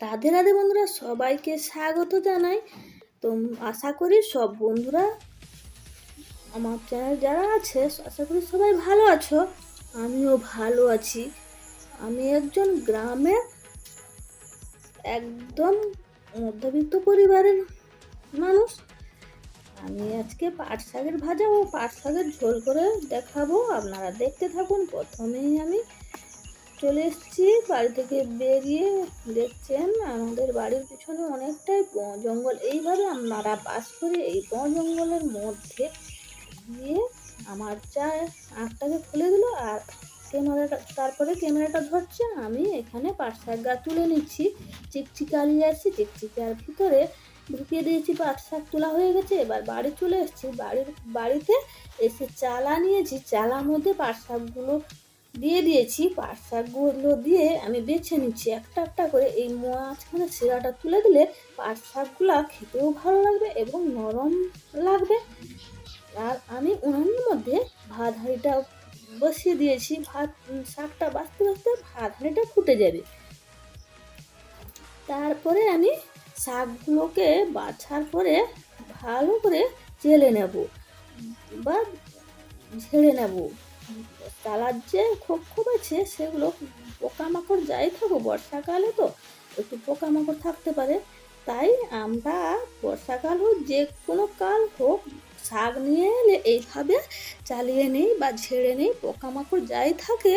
রাধে রাধে বন্ধুরা, সবাইকে স্বাগত জানাই। তো আশা করি সব বন্ধুরা আমার চ্যানেল যারা আছে, আশা করি সবাই ভালো আছো। আমিও ভালো আছি। আমি একজন গ্রামের একদম মধ্যবিত্ত পরিবারের মানুষ। আমি আজকে পাট শাকের ভাজা ও পাট শাকের ঝোল করে দেখাবো। আপনারা দেখতে থাকুন, প্রথমেই আমি চলে এসেছি, বাড়ি থেকে বেরিয়ে দেখছেন আমাদের বাড়ির পিছনে অনেকটাই বন জঙ্গল। এইভাবে আমরা বাস করে এই বন জঙ্গলের মধ্যে গিয়ে আমার চা আঁকটাকে খুলে দিল আর ক্যামেরাটা, তারপরে ক্যামেরাটা ধরছে, আমি এখানে পাট শাক গাছ তুলে নিচ্ছি। চিকচিকা নিয়ে আসছি চিকচিকার ভিতরে ঢুকিয়ে দিয়েছি পাট শাক তোলা হয়ে গেছে। এবার বাড়ি চলে এসেছি। বাড়ির, বাড়িতে এসে চালা নিয়েছি। চালার মধ্যে পাট শাকগুলো দিয়ে দিয়েছি শাকগুলো দিয়ে আমি বেছে নিচ্ছি। একটা একটা করে এই মাঝখানে শিরাটা তুলে দিলে শাকগুলো খেতেও ভালো লাগবে এবং নরম লাগবে। আর আমি উনানের মধ্যে ভাত হাঁড়িটা বসিয়ে দিয়েছি। ভাত শাকটা বাঁচতে বাঁচতে ভাত হাঁড়িটা ফুটে যাবে। তারপরে আমি শাকগুলোকে বাছার পরে ভালো করে চেলে নেব বা ঝেড়ে নেব। তালার যে খোপ খোপ আছে, সেগুলো পোকামাকড় যাই থাকো বর্ষাকালে তো একটু পোকামাকড় থাকতে পারে। তাই আমরা বর্ষাকাল হোক, যে কোনো কাল হোক, শাক নিয়ে এলে এইভাবে চালিয়ে নিই বা ঝেড়ে নিই, পোকামাকড় যাই থাকে,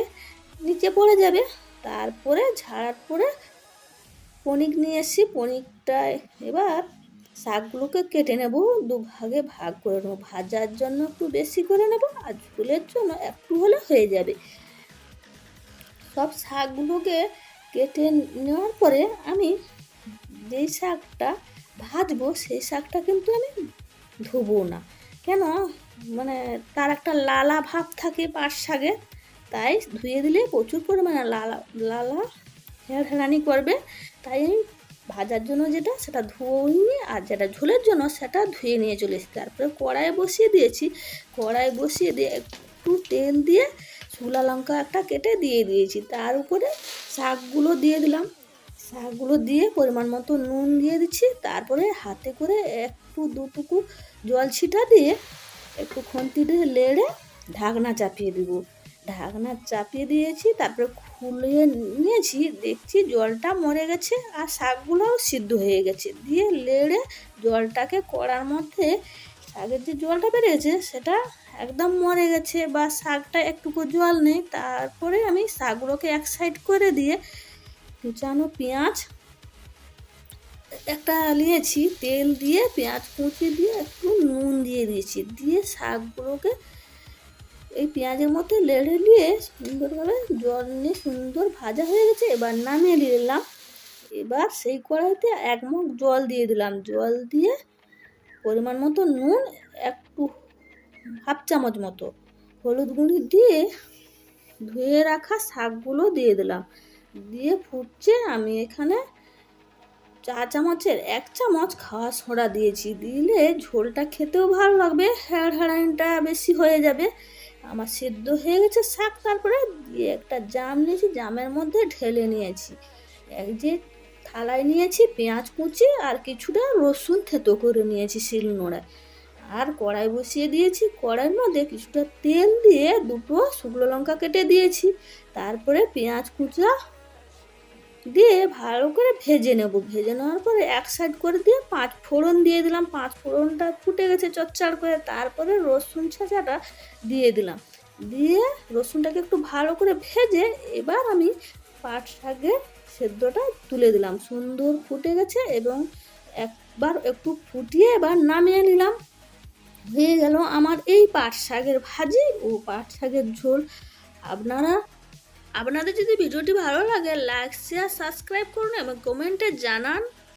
নিচে পড়ে যাবে। তারপরে ঝাড়ার পরে পনিক নিয়ে এসছি পনিকটা এবার শাকগুলোকে কেটে নেব দু ভাগে ভাগ করে নেব। ভাজার জন্য একটু বেশি করে নেব আর ঝোলের জন্য একটু হলে হয়ে যাবে। সব শাকগুলোকে কেটে নেওয়ার পরে আমি যেই শাকটা ভাজবো, সেই শাকটা কিন্তু আমি ধোবো না। কেন? মানে তার একটা লালা ভাব থাকে পাট শাকের, তাই ধুয়ে দিলে প্রচুর পরিমাণে লালা লালা হেড়ানি করবে। তাই আমি ভাজার জন্য যেটা, সেটা ধুয়ে নিয়ে, আর যেটা ঝোলের জন্য, সেটা ধুয়ে নিয়ে চলে এসেছি। তারপরে কড়াইয়ে বসিয়ে দিয়েছি। কড়াই বসিয়ে দিয়ে একটু তেল দিয়ে শুকলা লঙ্কা একটা কেটে দিয়ে দিয়েছি। তার উপরে শাকগুলো দিয়ে দিলাম। শাকগুলো দিয়ে পরিমাণ মতো নুন দিয়ে দিচ্ছি। তারপরে হাতে করে একটু দুটুকু জল ছিটা দিয়ে একটু খুন্তি দিয়ে লেড়ে ঢাকনা চাপিয়ে দিব। ঢাকনা চাপিয়ে দিয়েছি, তারপরে খুলে নিয়েছি, দেখছি জলটা মরে গেছে আর শাকগুলোও সিদ্ধ হয়ে গেছে। দিয়ে লেড়ে জলটাকে কড়ার মধ্যে শাকের যে জলটা বেরিয়েছে সেটা একদম মরে গেছে বা শাকটা একটুকু জল নেই। তারপরে আমি শাকগুলোকে এক সাইড করে দিয়ে কুচানো পেঁয়াজ একটা নিয়েছি, তেল দিয়ে পেঁয়াজ কুচি দিয়ে একটু নুন দিয়ে দিয়েছি। দিয়ে শাকগুলোকে এই পেঁয়াজের মধ্যে লেড়ে নিয়ে সুন্দরভাবে জল নিয়ে সুন্দর ভাজা হয়ে গেছে, এবার নামিয়ে নিলাম এবার সেই কড়াইতে এক মুখ জল দিয়ে দিলাম। জল দিয়ে পরিমাণ মতো নুন, একটু হাফ চামচ মতো হলুদ গুঁড়ি দিয়ে ধুয়ে রাখা শাকগুলো দিয়ে দিলাম। দিয়ে ফুটছে, আমি এখানে চা চামচের এক চামচ খাওয়া সোডা দিয়েছি। দিলে ঝোলটা খেতেও ভালো লাগবে, হ্যাড় হ্যাড়ানিটা বেশি হয়ে যাবে। আমার সেদ্ধ হয়ে গেছে শাক, তারপরে একটা জাম নিয়েছি, জামের মধ্যে ঢেলে নিয়েছি। এক যে থালায় নিয়েছি পেঁয়াজ কুচি আর কিছুটা রসুন থেতো করে নিয়েছি শিল নোড়ায়। আর কড়াই বসিয়ে দিয়েছি, কড়াইয়ের মধ্যে কিছুটা তেল দিয়ে দুটো শুকনো লঙ্কা কেটে দিয়েছি। তারপরে পেঁয়াজ কুচা দিয়ে ভালো করে ভেজে নেব। ভেজে নেওয়ার পরে এক সাইড করে দিয়ে পাঁচ ফোড়ন দিয়ে দিলাম। পাঁচ ফোড়নটা ফুটে গেছে চচ্চার করে। তারপরে রসুন ছাঁচাটা দিয়ে দিলাম। দিয়ে রসুনটাকে একটু ভালো করে ভেজে এবার আমি পাট শাকের সেদ্ধটা তুলে দিলাম। সুন্দর ফুটে গেছে এবং একবার একটু ফুটিয়ে এবার নামিয়ে নিলাম। হয়ে গেল আমার এই পাট শাকের ভাজি ও পাট শাকের ঝোল। আপনারা আপনাদের যদি ভিডিওটি ভালো লাগে লাইক শেয়ার সাবস্ক্রাইব করুন এবং কমেন্টে জানান।